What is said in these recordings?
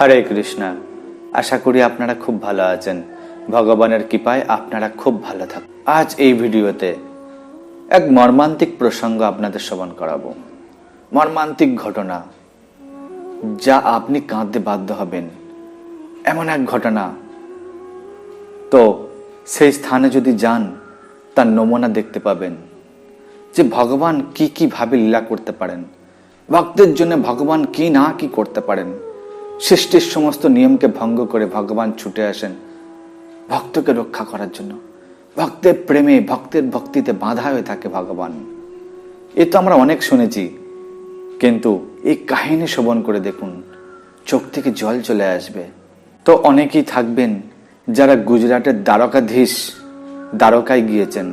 হরে কৃষ্ণা। আশা করি আপনারা খুব ভালো আছেন। ভগবানের কৃপায় আপনারা খুব ভালো থাকুন আজ এই ভিডিওতে এক মর্মান্তিক প্রসঙ্গ আপনাদের শ্রবণ করাবো। মর্মান্তিক ঘটনা যা আপনি কাঁদতে বাধ্য হবেন। এমন এক ঘটনা। তো সেই স্থানে যদি যান, তার নমুনা দেখতে পাবেন যে ভগবান কি কি ভাবে লীলা করতে পারেন। ভক্তের জন্য ভগবান কি না কি করতে পারেন। সৃষ্টির সমস্ত নিয়মকে ভঙ্গ করে ভগবান ছুটে আসেন ভক্তকে রক্ষা করার জন্য। ভক্তের প্রেমে, ভক্তের ভক্তিতে বাধা হয়ে থাকে ভগবান। এ তো আমরা অনেক শুনেছি, কিন্তু এই কাহিনী শ্রবণ করে দেখুন, চোখ থেকে জল চলে আসবে। তো অনেকেই থাকবেন যারা গুজরাটের দ্বারকাধীশ, দ্বারকায় গিয়েছেন।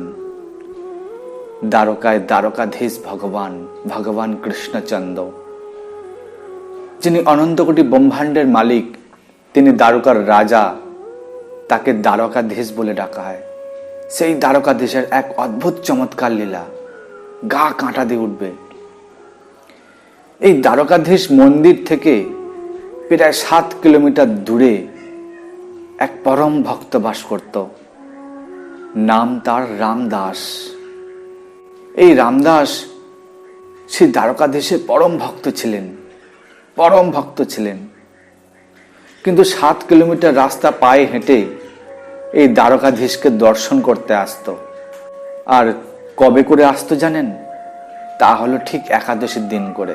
দ্বারকায় দ্বারকাধীশ ভগবান ভগবান কৃষ্ণচন্দ্র। যিনি অনন্তকোটি ব্রহ্মাণ্ডের মালিক, তিনি দ্বারকার রাজা, তাকে দ্বারকাধীশ বলে ডাকা হয়। সেই দ্বারকাধীশের এক অদ্ভুত চমৎকার লীলা, গা কাঁটা দিয়ে উঠবে। এই দ্বারকাধীশ মন্দির থেকে প্রায় সাত কিলোমিটার দূরে এক পরম ভক্ত বাস করত। নাম তার রামদাস। এই রামদাস সেই দ্বারকাধীশের পরম ভক্ত ছিলেন। পরম ভক্ত ছিলেন। কিন্তু সাত কিলোমিটার রাস্তা পায়ে হেঁটে এই দ্বারকাধীশকে দর্শন করতে আসতো। আর কবে করে আসতো জানেন? তা হলো ঠিক একাদশীর দিন করে।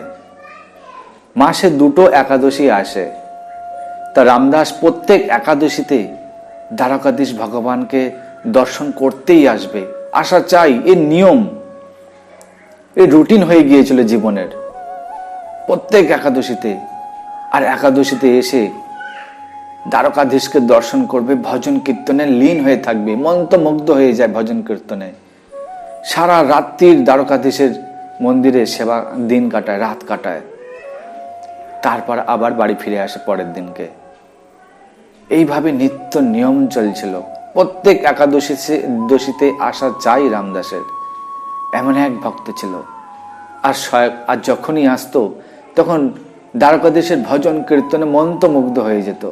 মাসে দুটো একাদশী আসে। তা রামদাস প্রত্যেক একাদশীতে দ্বারকাধীশ ভগবানকে দর্শন করতেই আসবে। আসা চাই, এর নিয়ম এ রুটিন হয়ে গিয়েছিল জীবনের। প্রত্যেক একাদশীতে আর একাদশীতে এসে দ্বারকাধীশকে দর্শন করবে, ভজন কীর্তনে লীন হয়ে থাকবে মন্ত্রমুগ্ধ হয়ে যায় ভজন কীর্তনে। সারা রাত্রির দ্বারকাধীশের মন্দিরে সেবা দিন কাটায়, রাত কাটায়। তারপর আবার বাড়ি ফিরে আসে পরের দিনকে। এইভাবে নিত্য নিয়ম চলছিল। প্রত্যেক একাদশী দশীতে আসা চাই রামদাসের। এমন এক ভক্ত ছিল। আর আর যখনই আসতো তখন দ্বারকাদেশের ভজন কীর্তনে মন্ত্রমুগ্ধ হয়ে যেত।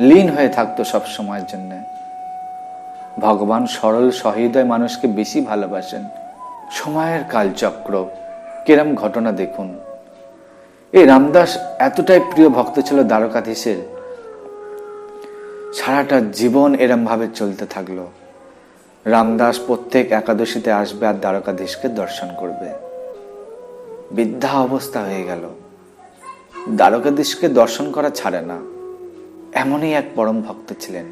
লীন হয়ে থাকতো সব সময়ের জন্য। ভগবান সরল সহৃদয় মানুষকে বেশি ভালোবাসেন। সময়ের কালচক্র, কিরম ঘটনা দেখুন। এই রামদাস এতটাই প্রিয় ভক্ত ছিল দ্বারকাধীশের। সারাটা জীবন এরম ভাবে চলতে থাকল। রামদাস প্রত্যেক একাদশীতে আসবে আর দ্বারকাধীশকে দর্শন করবে। বৃদ্ধা অবস্থা হয়ে গেল। দ্বারকাধীশকে দর্শন করা ছাড়ে না। এমনই এক পরম ভক্ত ছিলেন।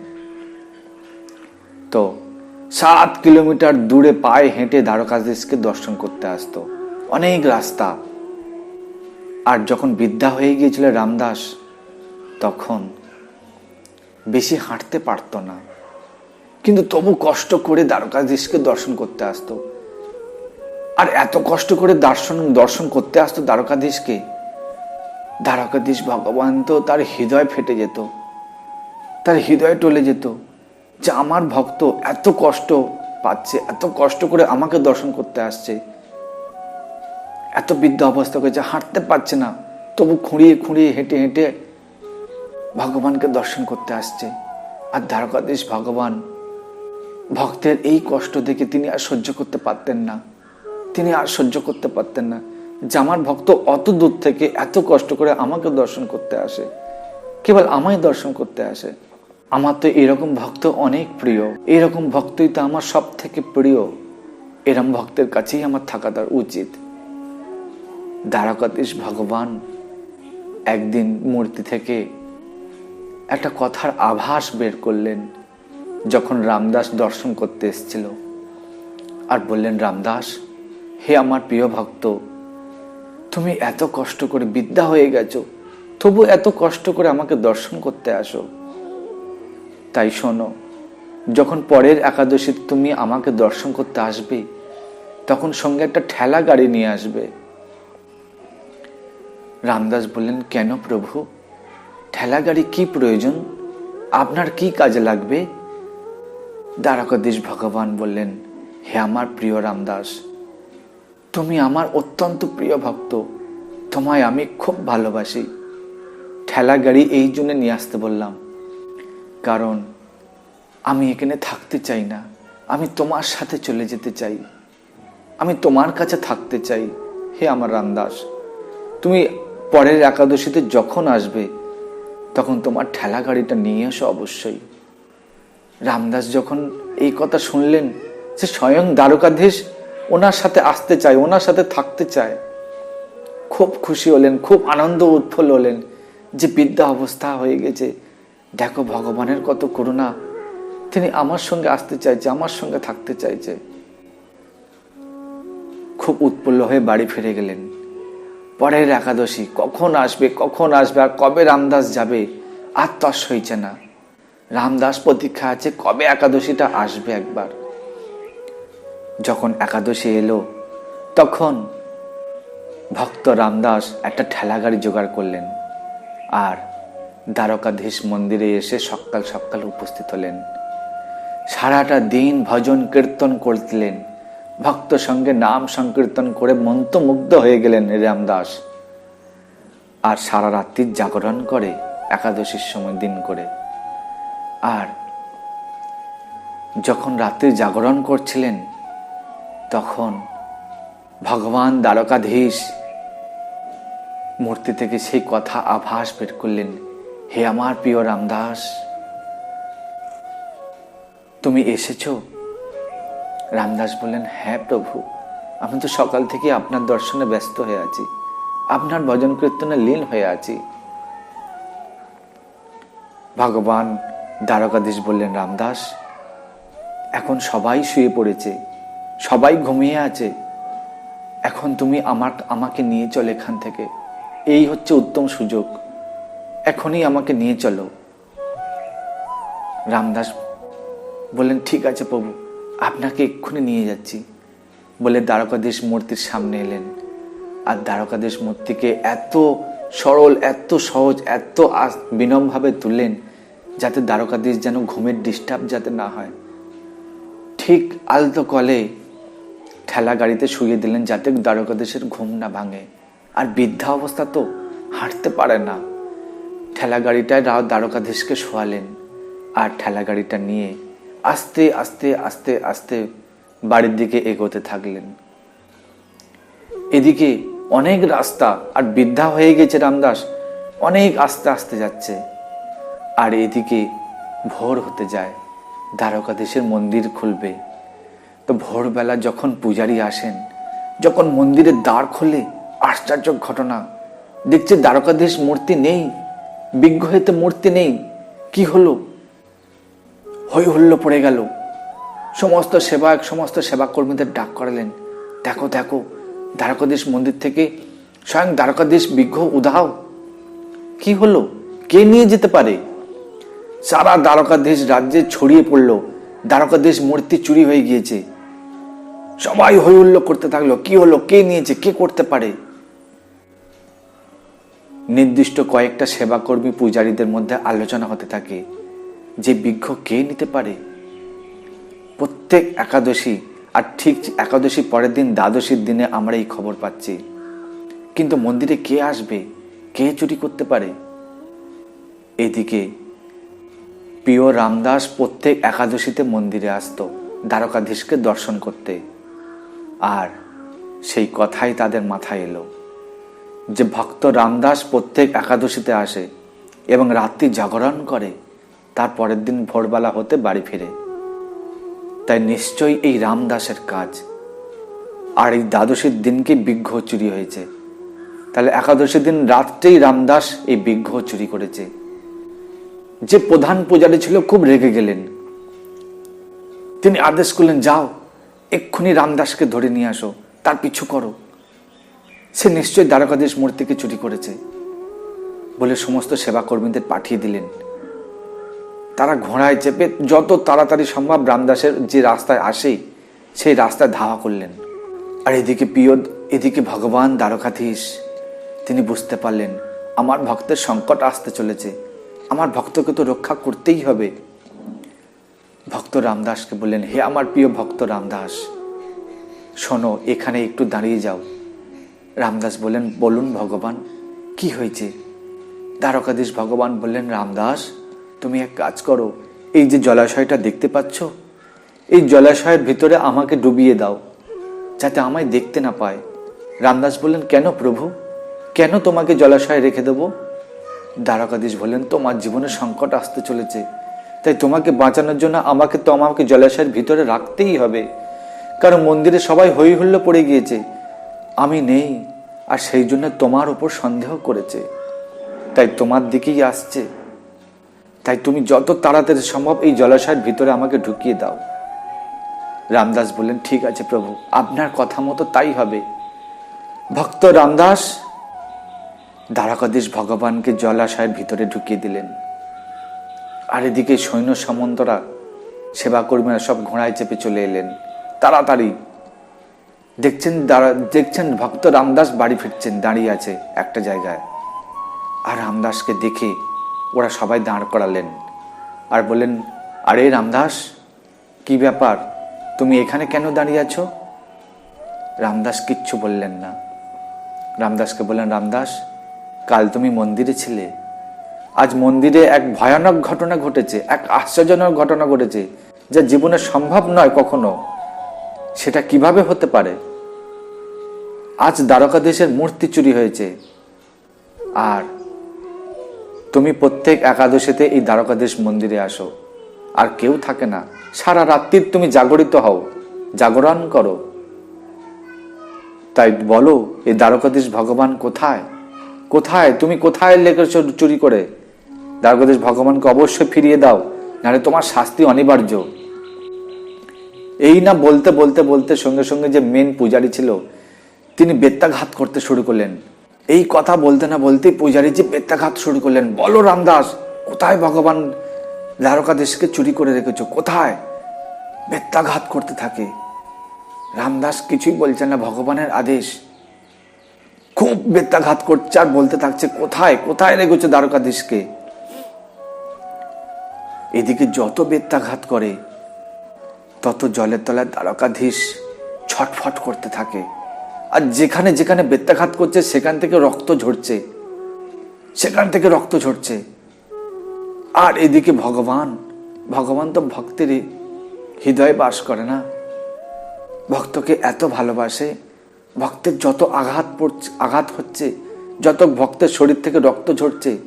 তো সাত কিলোমিটার দূরে পায়ে হেঁটে দ্বারকাধীশকে দর্শন করতে আসতো। অনেক রাস্তা। আর যখন বিদ্যা হয়ে গিয়েছিল রামদাস, তখন বেশি হাঁটতে পারতো না। কিন্তু তবু কষ্ট করে দ্বারকাধীশকে দর্শন করতে আসতো। আর এত কষ্ট করে দর্শন দর্শন করতে আসতো দ্বারকাধীশকে। দ্বারকাধীশ ভগবান তো তার হৃদয় ফেটে যেত, তার হৃদয় টলে যেত যে আমার ভক্ত এত কষ্ট পাচ্ছে, এত কষ্ট করে আমাকে দর্শন করতে আসছে। এত বৃদ্ধ অবস্থা করেছে হাঁটতে পারছে না, তবু খুঁড়িয়ে খুঁড়িয়ে, হেঁটে হেঁটে ভগবানকে দর্শন করতে আসছে। আর দ্বারকাধীশ ভগবান ভক্তের এই কষ্ট দেখে তিনি আর সহ্য করতে পারতেন না। তিনি আর সহ্য করতে পারতেন না। যে আমার ভক্ত অত দূর থেকে এত কষ্ট করে আমাকে দর্শন করতে আসে। কেবল আমায় দর্শন করতে আসে। আমার তো এরকম ভক্ত অনেক প্রিয়। এরকম ভক্তই তো আমার সব থেকে প্রিয়। এরম ভক্তের কাছেই আমার থাকা তার উচিত। দ্বারকাধীশ ভগবান, একদিন মূর্তি থেকে একটা কথার আভাস বের করলেন যখন রামদাস দর্শন করতে এসেছিল। আর বললেন, রামদাস হে আমার প্রিয় ভক্ত, তুমি এত কষ্ট করে বিদ্যা হয়ে গেছো, তবু এত কষ্ট করে আমাকে দর্শন করতে আসো। তাই শোনো, যখন পরের একাদশী তুমি আমাকে দর্শন করতে আসবে, তখন সঙ্গে একটা ঠেলা গাড়ি নিয়ে আসবে। রামদাস বললেন, কেন প্রভু? ঠেলা গাড়ি কি প্রয়োজন? আপনার কি কাজে লাগবে? দ্বারকাধীশ ভগবান বললেন, হে আমার প্রিয় রামদাস তুমি আমার অত্যন্ত প্রিয় ভক্ত। তোমায় আমি খুব ভালোবাসি। ঠেলা গাড়ি এই জন্য নিয়ে আসতে বললাম। কারণ, আমি এখানে থাকতে চাই না। আমি তোমার সাথে চলে যেতে চাই। আমি তোমার কাছে থাকতে চাই। হে আমার রামদাস, তুমি পরের একাদশীতে যখন আসবে, তখন তোমার ঠেলা গাড়িটা নিয়ে এসো অবশ্যই। রামদাস যখন এই কথা শুনলেন, সে স্বয়ং দ্বারকাধীশ ওনার সাথে আসতে চায় ওনার সাথে থাকতে চায় খুব খুশি হলেন, খুব আনন্দ উৎফল হলেন যে বিদ্যা অবস্থা হয়ে গেছে। দেখো ভগবানের কত করুণা। তিনি আমার সঙ্গে আসতে চাইছে, আমার সঙ্গে থাকতে চাইছে। খুব উৎপন্ন হয়ে বাড়ি ফিরে গেলেন। পরের একাদশী, কখন আসবে কখন আসবে, আর কবে রামদাস যাবে, আর তস হয়েছে না। রামদাস প্রতীক্ষা আছে, কবে একাদশীটা আসবে একবার। যখন একাদশী এলো, তখন ভক্ত রামদাস একটা ঠেলাগাড়ি জোগাড় করলেন আর দ্বারকাধীশ মন্দিরে এসে সকাল সকাল উপস্থিত হলেন। সারাটা দিন ভজন কীর্তন করলেন। ভক্ত সঙ্গে নাম সংকীর্তন করে মন্ত্রমুগ্ধ হয়ে গেলেন রামদাস। আর সারা রাত্রি জাগরণ করে একাদশীর সময় দিন করে। আর যখন রাত্রি জাগরণ করছিলেন তখন ভগবান দ্বারকাধীশ মূর্তি থেকে সেই কথা আভাস বের করলেন, হে আমার প্রিয় রামদাস, তুমি এসেছ? রামদাস বললেন হ্যাঁ প্রভু, আমি তো সকাল থেকে আপনার দর্শনে ব্যস্ত হয়ে আছি, আপনার ভজন কীর্তনে লীন হয়ে আছি। ভগবান দ্বারকাধীশ বললেন, রামদাস, এখন সবাই শুয়ে পড়েছে সবাই ঘুমিয়ে আছে। এখন তুমি আমার, আমাকে নিয়ে চলো এখান থেকে। এই হচ্ছে উত্তম সুযোগ। এখনই আমাকে নিয়ে চলো। রামদাস বললেন, ঠিক আছে প্রভু, আপনাকে এক্ষুনি নিয়ে যাচ্ছি। বলে দ্বারকাদেশ মূর্তির সামনে এলেন। আর দ্বারকাদেশ মূর্তিকে এত সরল, এত সহজ, এত বিনমভাবে তুললেন যাতে দ্বারকাদেশ যেন ঘুমের ডিস্টার্ব যাতে না হয়। ঠিক আলতো কলে ঠেলা গাড়িতে শুয়ে দিলেন যাতে দ্বারকাধীশের ঘুম না ভাঙে। আর বৃদ্ধা অবস্থা তো হাঁটতে পারে না। ঠেলা গাড়িটায় দ্বারকাধীশকে শোয়ালেন। আর ঠেলা গাড়িটা নিয়ে আস্তে আস্তে আস্তে আস্তে বাড়ির দিকে এগোতে থাকলেন। এদিকে অনেক রাস্তা আর বৃদ্ধা হয়ে গেছে রামদাস, অনেক আস্তে আস্তে যাচ্ছে। আর এদিকে ভোর হতে যায়, দ্বারকাধীশের মন্দির খুলবে। তো ভোরবেলা যখন পূজারী আসেন, যখন মন্দিরের দ্বার খোলে, আশ্চর্য ঘটনা। দেখছে দ্বারকাধীশ মূর্তি নেই বিগ্রহেতে মূর্তি নেই, কি হলো? হই হুল্লো পড়ে গেল। সমস্ত সেবায়ক সমস্ত সেবা কর্মীদের ডাক করালেন। দেখো দেখো, দ্বারকাধীশ মন্দির থেকে স্বয়ং দ্বারকাধীশ বিগ্রহ উধাও। কি হলো? কে নিয়ে যেতে পারে? সারা দ্বারকাধীশ রাজ্যে ছড়িয়ে পড়ল। দ্বারকাধীশ মূর্তি চুরি হয়ে গিয়েছে। সবাই হই হুল্লো করতে থাকল, কি হলো, কে নিয়েছে, কে করতে পারে? নির্দিষ্ট কয়েকটা সেবাকর্মী পূজারীদের মধ্যে আলোচনা হতে থাকে, যে বিজ্ঞ কে নিতে পারে? প্রত্যেক একাদশী, আর ঠিক একাদশী পরের দিন, দ্বাদশীর দিনে আমরা এই খবর পাচ্ছি। কিন্তু মন্দিরে কে আসবে? কে চুরি করতে পারে? এদিকে প্রিয় রামদাস প্রত্যেক একাদশীতে মন্দিরে আসতো, দ্বারকাধীশকে দর্শন করতে। আর সেই কথাই তাদের মাথায় এলো যে ভক্ত রামদাস প্রত্যেক একাদশীতে আসে এবং রাত্রি জাগরণ করে, তার পরের দিন ভোরবেলা হতে বাড়ি ফিরে। তাই নিশ্চয়ই এই রামদাসের কাজ। আর এই দ্বাদশীর দিনকে বিঘ্ন চুরি হয়েছে? তাহলে একাদশীর দিন রাত্রেই রামদাস এই বিঘ্ন চুরি করেছে। যে প্রধান পূজারী ছিল খুব রেগে গেলেন। তিনি আদেশ করলেন, যাও। এক্ষুনি রামদাসকে ধরে নিয়ে আসো, তার পিছু করো। সে নিশ্চয়ই দ্বারকাধীশ মূর্তিকে চুরি করেছে। বলে সমস্ত সেবা কর্মীদের পাঠিয়ে দিলেন। তারা ঘোড়ায় চেপে যত তাড়াতাড়ি সম্ভব রামদাসের যে রাস্তায় আসে, সেই রাস্তায় ধাওয়া করলেন। আর এদিকে প্রিয় এদিকে ভগবান দ্বারকাধীশ, তিনি বুঝতে পারলেন, আমার ভক্তের সংকট আসতে চলেছে। আমার ভক্তকে তো রক্ষা করতেই হবে। ভক্ত রামদাসকে বললেন, হে আমার প্রিয় ভক্ত রামদাস, শোনো, এখানে একটু দাঁড়িয়ে যাও। রামদাস বললেন, বলুন ভগবান, কি হয়েছে? দ্বারকাধীশ ভগবান বললেন, রামদাস, তুমি এক কাজ করো, এই যে জলাশয়টা দেখতে পাচ্ছ, এই জলাশয়ের ভিতরে আমাকে ডুবিয়ে দাও, যাতে আমায় দেখতে না পায়। রামদাস বললেন, কেন প্রভু? কেন তোমাকে জলাশয়ে রেখে দেবো? দ্বারকাধীশ বললেন, তোমার জীবনে সংকট আসতে চলেছে তাই তোমাকে বাঁচানোর জন্য আমাকে তো আমাকে জলাশয়ের ভিতরে রাখতেই হবে। কারণ মন্দিরে সবাই হই হুল্লো পড়ে গিয়েছে। আমি নেই, আর সেই জন্য তোমার উপর সন্দেহ করেছে। তাই তোমার দিকেই আসছে। তাই তুমি যত তাড়াতাড়ি সম্ভব এই জলাশয়ের ভিতরে আমাকে ঢুকিয়ে দাও। রামদাস বললেন, ঠিক আছে প্রভু, আপনার কথা মতো তাই হবে। ভক্ত রামদাস, দ্বারকাধীশ ভগবানকে জলাশয়ের ভিতরে ঢুকিয়ে দিলেন। আর এদিকে সৈন্য সামন্তরা সেবা কর্মীরা সব ঘোড়ায় চেপে চলে এলেন। তাড়াতাড়ি। দেখছেন দাঁড়া- দেখছেন ভক্ত রামদাস বাড়ি ফিরছেন, দাঁড়িয়ে আছে একটা জায়গায়। আর রামদাসকে দেখে ওরা সবাই দাঁড় করালেন আর বললেন, আরে রামদাস, কি ব্যাপার? তুমি এখানে কেন দাঁড়িয়ে আছো? রামদাস কিচ্ছু বললেন না। রামদাসকে বললেন, রামদাস, কাল তুমি মন্দিরে ছিলে আজ মন্দিরে এক ভয়ানক ঘটনা ঘটেছে, এক আশ্চর্যজনক ঘটনা ঘটেছে, যা জীবনে সম্ভব নয় কখনো। সেটা কীভাবে হতে পারে? আজ দ্বারকাধীশের মূর্তি চুরি হয়েছে। আর তুমি প্রত্যেক একাদশীতে এই দ্বারকাধীশ মন্দিরে আসো। আর কেউ থাকে না। সারা রাত্রির তুমি জাগরিত হও, জাগরণ করো। তাই বলো, এই দ্বারকাধীশ ভগবান কোথায়? কোথায়? তুমি কোথায় লেগেছ চুরি করে? দ্বারকাধীশ ভগবানকে অবশ্যই ফিরিয়ে দাও, নাহলে তোমার শাস্তি অনিবার্য। এই না বলতে বলতে বলতে সঙ্গে সঙ্গে যে মেন পূজারি ছিল, তিনি বেত্যাঘাত করতে শুরু করলেন। এই কথা বলতে না বলতেই পূজারি যে বেত্যাঘাত শুরু করলেন, বলো রামদাস, কোথায় ভগবান দ্বারকাধীশকে চুরি করে রেখেছো? কোথায়? বেত্যাঘাত করতে থাকে। রামদাস কিছুই বলছেন না, ভগবানের আদেশ। খুব বেত্যাঘাত করছে আর বলতে থাকছে, কোথায় কোথায় রেখেছো দ্বারকাধীশকে? এদিকে যত বেত্যাঘাত করে, তত জলের তলায় দ্বারকাধীশ ছটফট করতে থাকে। আর যেখানে যেখানে বেত্যাঘাত করছে, সেখান থেকে রক্ত ঝরছে। সেখান থেকে রক্ত ঝরছে। আর এদিকে ভগবান ভগবান তো ভক্তেরই হৃদয়ে বাস করে না। ভক্তকে এত ভালোবাসে, ভক্তের যত আঘাত পড়ছে, আঘাত হচ্ছে, যত ভক্তের শরীর থেকে রক্ত ঝরছে,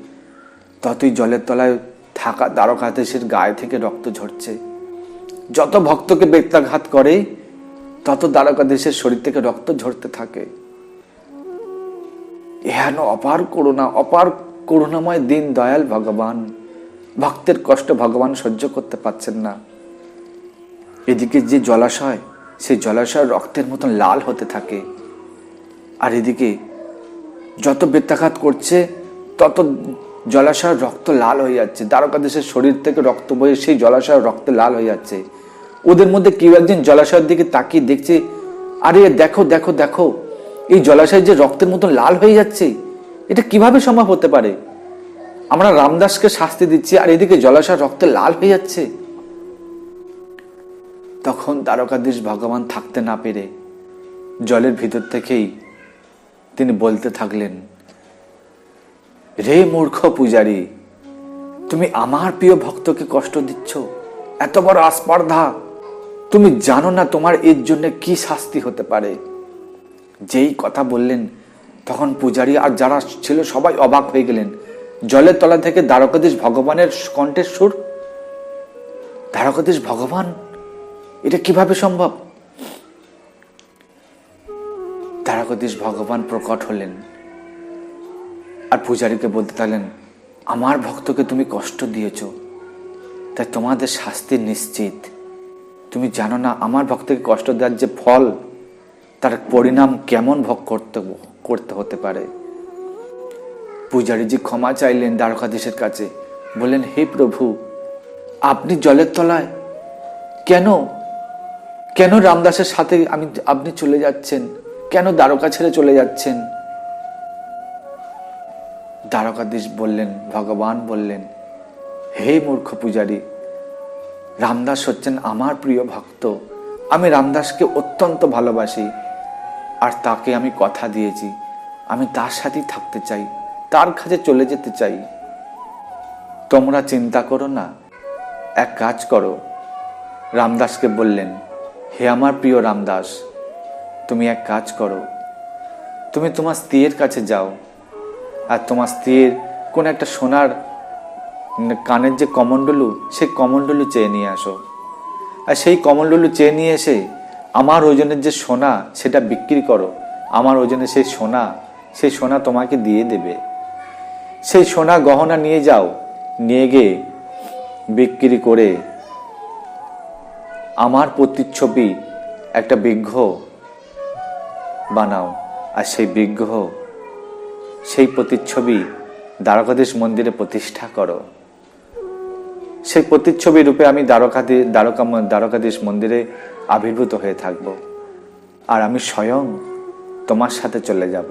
ততই জলের তলায় থাকা দ্বারকাধীশের গায়ে থেকে রক্ত ঝরছে। যত ভক্তকে বেত্যাঘাত করে, তত দ্বারকাধীশের শরীর থেকে রক্ত ঝরতে থাকে। এহেন অপার করুণা, অপার করুণাময় দিন দয়াল ভগবান। ভক্তের কষ্ট ভগবান সহ্য করতে পারছেন না। এদিকে যে জলাশয়, সেই জলাশয় রক্তের মতন লাল হতে থাকে। আর এদিকে যত বেত্যাঘাত করছে, তত জলাশয়ের রক্ত লাল হয়ে যাচ্ছে। দ্বারকাদেশের শরীর থেকে রক্ত বয়ে সেই জলাশয়ের রক্তে লাল হয়ে যাচ্ছে। ওদের মধ্যে কেউ একজন জলাশয়ের দিকে তাকিয়ে দেখছে, আরে, দেখো দেখো দেখো, এই জলাশয় যে রক্তের মতন লাল হয়ে যাচ্ছে, এটা কীভাবে সম্ভব হতে পারে? আমরা রামদাসকে শাস্তি দিচ্ছি, আর এদিকে জলাশয় রক্তে লাল হয়ে যাচ্ছে। তখন দ্বারকাধীশ ভগবান থাকতে না পেরে জলের ভিতর থেকেই তিনি বলতে থাকলেন রে মূর্খ পূজারী, তুমি আমার প্রিয় ভক্তকে কষ্ট দিচ্ছ? এত বড় আস্পর্ধা তুমি জানো না তোমার এর জন্য কি শাস্তি হতে পারে। যেই কথা বললেন, তখন পূজারী আর যারা ছিল সবাই অবাক হয়ে গেলেন। জলের তলা থেকে দ্বারকাধীশ ভগবানের কণ্ঠের সুর। দ্বারকাধীশ ভগবান, এটা কীভাবে সম্ভব? দ্বারকাধীশ ভগবান প্রকট হলেন। আর পূজারীকে বলতে থাকলেন, আমার ভক্তকে তুমি কষ্ট দিয়েছ, তাই তোমাদের শাস্তি নিশ্চিত। তুমি জানো না আমার ভক্তকে কষ্ট দেওয়ার যে ফল, তার পরিণাম কেমন ভোগ করতে করতে হতে পারে? পূজারীজি ক্ষমা চাইলেন দ্বারকাধীশের কাছে, বললেন, হে প্রভু, আপনি জলের তলায়, কেন কেন রামদাসের সাথে আমি, আপনি চলে যাচ্ছেন? কেন দ্বারকা ছেড়ে চলে যাচ্ছেন? দ্বারকাধীশ বললেন, ভগবান বললেন, হে মূর্খ পূজারী, রামদাস হচ্ছেন আমার প্রিয় ভক্ত। আমি রামদাসকে অত্যন্ত ভালোবাসি, আর তাকে আমি কথা দিয়েছি। আমি তার সাথেই থাকতে চাই, তার কাছে চলে যেতে চাই। তোমরা চিন্তা করো না, এক কাজ করো। রামদাসকে বললেন, হে আমার প্রিয় রামদাস, তুমি এক কাজ করো। তুমি তোমার স্ত্রীর কাছে যাও আর তোমার স্ত্রীর কোন একটা সোনার কানের যে কমণ্ডলু, সেই কমণ্ডলু চেয়ে নিয়ে আসো। আর সেই কমণ্ডলু চেয়ে নিয়ে এসে আমার ওজনের যে সোনা, সেটা বিক্রি করো। আমার ওজনে সেই সোনা সেই সোনা তোমাকে দিয়ে দেবে। সেই সোনা গহনা নিয়ে যাও, নিয়ে গিয়ে বিক্রি করে আমার প্রতিচ্ছবি একটা বিগ্রহ বানাও। আর সেই বিগ্রহ সেই প্রতিচ্ছবি দ্বারকাধীশ মন্দিরে প্রতিষ্ঠা করো। সেই প্রতিচ্ছবি রূপে আমি দ্বারকাধী, দ্বারকা দ্বারকাধীশ মন্দিরে আবির্ভূত হয়ে থাকব। আর আমি স্বয়ং তোমার সাথে চলে যাব।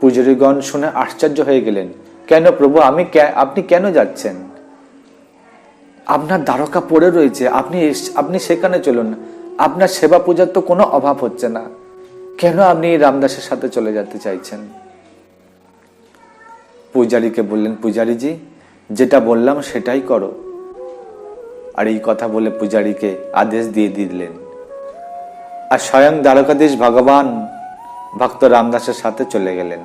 পূজারীগণ শুনে আশ্চর্য হয়ে গেলেন, কেন প্রভু, আমি আপনি কেন যাচ্ছেন? আপনার দ্বারকা পড়ে রয়েছে, আপনি আপনি সেখানে চলুন, আপনার সেবা পূজার তো কোনো অভাব হচ্ছে না। কেন আপনি রামদাসের সাথে চলে যেতে চাইছেন? পূজারীকে বললেন, পূজারীজি, যেটা বললাম সেটাই করো। আর এই কথা বলে পূজারীকে আদেশ দিয়ে দিলেন। আর স্বয়ং দ্বারকাধীশ ভগবান ভক্ত রামদাসের সাথে চলে গেলেন।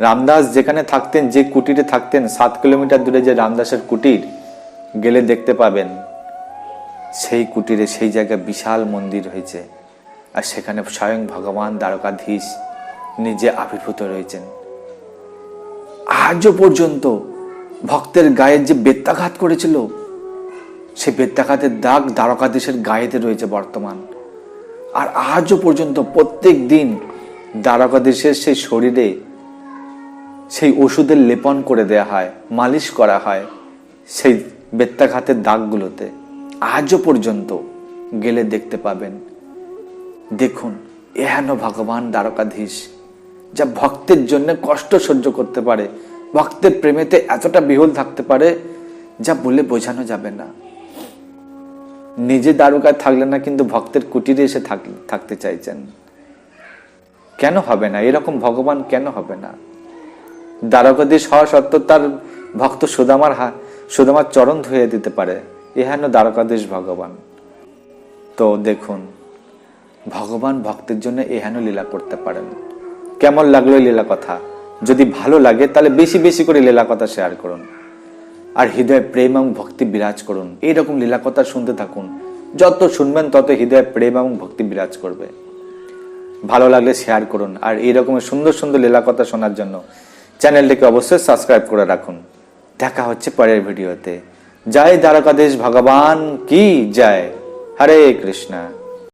রামদাস যেখানে থাকতেন, যে কুটিরে থাকতেন, সাত কিলোমিটার দূরে যে রামদাসের কুটির, গেলে দেখতে পাবেন সেই কুটিরে সেই জায়গায় বিশাল মন্দির হয়েছে। আর সেখানে স্বয়ং ভগবান দ্বারকাধীশ নিজে আবির্ভূত রয়েছেন। আজও পর্যন্ত ভক্তের গায়ের যে বেত্যাঘাত করেছিল, সে বেত্যাঘাতের দাগ দ্বারকাধীশের গায়েতে রয়েছে বর্তমান। আর আজও পর্যন্ত প্রত্যেক দিন দ্বারকাধীশের সেই শরীরে সেই ওষুধের লেপন করে দেয়া হয়, মালিশ করা হয় সেই বেত্যাঘাতের দাগগুলোতে। আজও পর্যন্ত গেলে দেখতে পাবেন। দেখুন, এহেন ভগবান দ্বারকাধীশ যা ভক্তের জন্য কষ্ট সহ্য করতে পারে। ভক্তের প্রেমেতে এতটা বিহল থাকতে পারে যা বলে বোঝানো যাবে না। নিজে দ্বারকায় থাকলেন না কিন্তু ভক্তের কুটিরে এসে থাকতে চাইছেন। কেন হবে না? এরকম ভগবান কেন হবে না? দ্বারকাধীশ হওয়া সত্ত্বেও তার ভক্ত সুদামার হা, সুদামার চরণ ধুয়ে দিতে পারে। এহেন দ্বারকাদেশ ভগবান। তো দেখুন, ভগবান ভক্তের জন্য এহেন লীলা করতে পারেন। কেমন লাগল লীলা কথা? যদি ভালো লাগে, তাহলে বেশি বেশি করে লীলা কথা শেয়ার করুন। আর হৃদয়ে প্রেম এবং ভক্তি বিরাজ করুন। এইরকম লীলা কথা শুনতে থাকুন। যত শুনবেন, তত হৃদয়ে প্রেম এবং ভক্তি বিরাজ করবে। ভালো লাগলে শেয়ার করুন। আর এই রকমের সুন্দর সুন্দর লীলা কথা শোনার জন্য চ্যানেলটিকে অবশ্যই সাবস্ক্রাইব করে রাখুন। দেখা হচ্ছে পরের ভিডিওতে জয় দ্বারকাদেশ ভগবান কি জয়? হরে কৃষ্ণা।